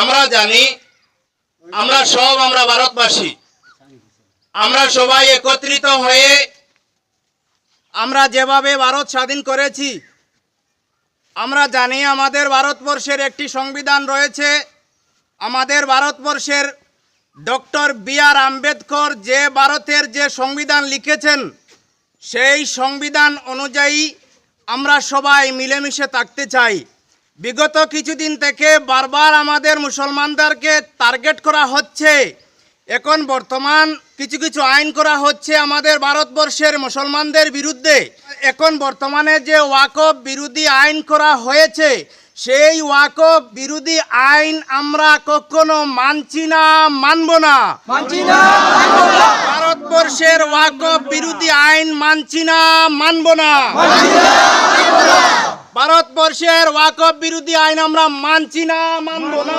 আমরা জানি, আমরা সব আমরা ভারতবাসী। আমরা সবাই একত্রিত হয়ে আমরা যেভাবে ভারত স্বাধীন করেছি, আমরা জানি আমাদের ভারতবর্ষের একটি সংবিধান রয়েছে। আমাদের ভারতবর্ষের ডক্টর বি আর আম্বেদকর যে ভারতের যে সংবিধান লিখেছেন, সেই সংবিধান অনুযায়ী আমরা সবাই মিলেমিশে থাকতে চাই। বিগত কিছুদিন থেকে বারবার আমাদের মুসলমানদেরকে টার্গেট করা হচ্ছে। এখন বর্তমান কিছু কিছু আইন করা হচ্ছে আমাদের ভারতবর্ষের মুসলমানদের বিরুদ্ধে। এখন বর্তমানে যে ওয়াকফ বিরোধী আইন করা হয়েছে সেই ওয়াকফ বিরোধী আইন আমরা কখনো মানছি না মানব না। ভারতবর্ষের ওয়াকফ বিরোধী আইন মানছি না মানব না। ভারতবর্ষের ওয়াকফ বিরোধী আইন আমরা মানছি না মানব না।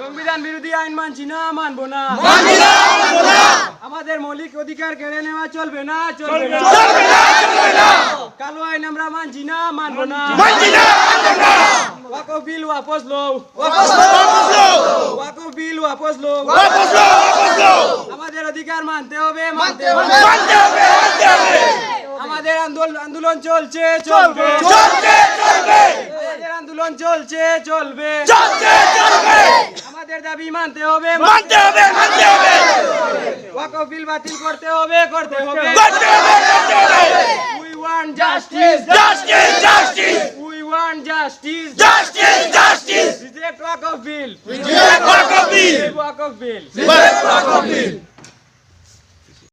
সংবিধান বিরোধী আইন মানছি না মানবো না। আমাদের মৌলিক অধিকার কেড়ে নেওয়া চলবে না চলবে না। কালো আইন আমরা মানছি না মানবো না। ওয়াকফ বিল ওয়াপস লো ওয়াকফ বিল ওয়াপস লো আমাদের অধিকার মানতে হবে মানতে হবে। আমাদের আন্দোলন আন্দোলন চলছে চলবে। চলবে আমাদের আন্দোলন চলছে চলবে। আমাদের দাবি মানতে হবে। মানতে হবে মানতে হবে। ওয়াকফ বিল বাতিল করতে হবে করতে হবে। করতে হবে করতে হবে। We want justice Justice, justice, we want justice justice, justice. Reject Waqf bill Reject Waqf bill. Waqf bill Reject Waqf bill.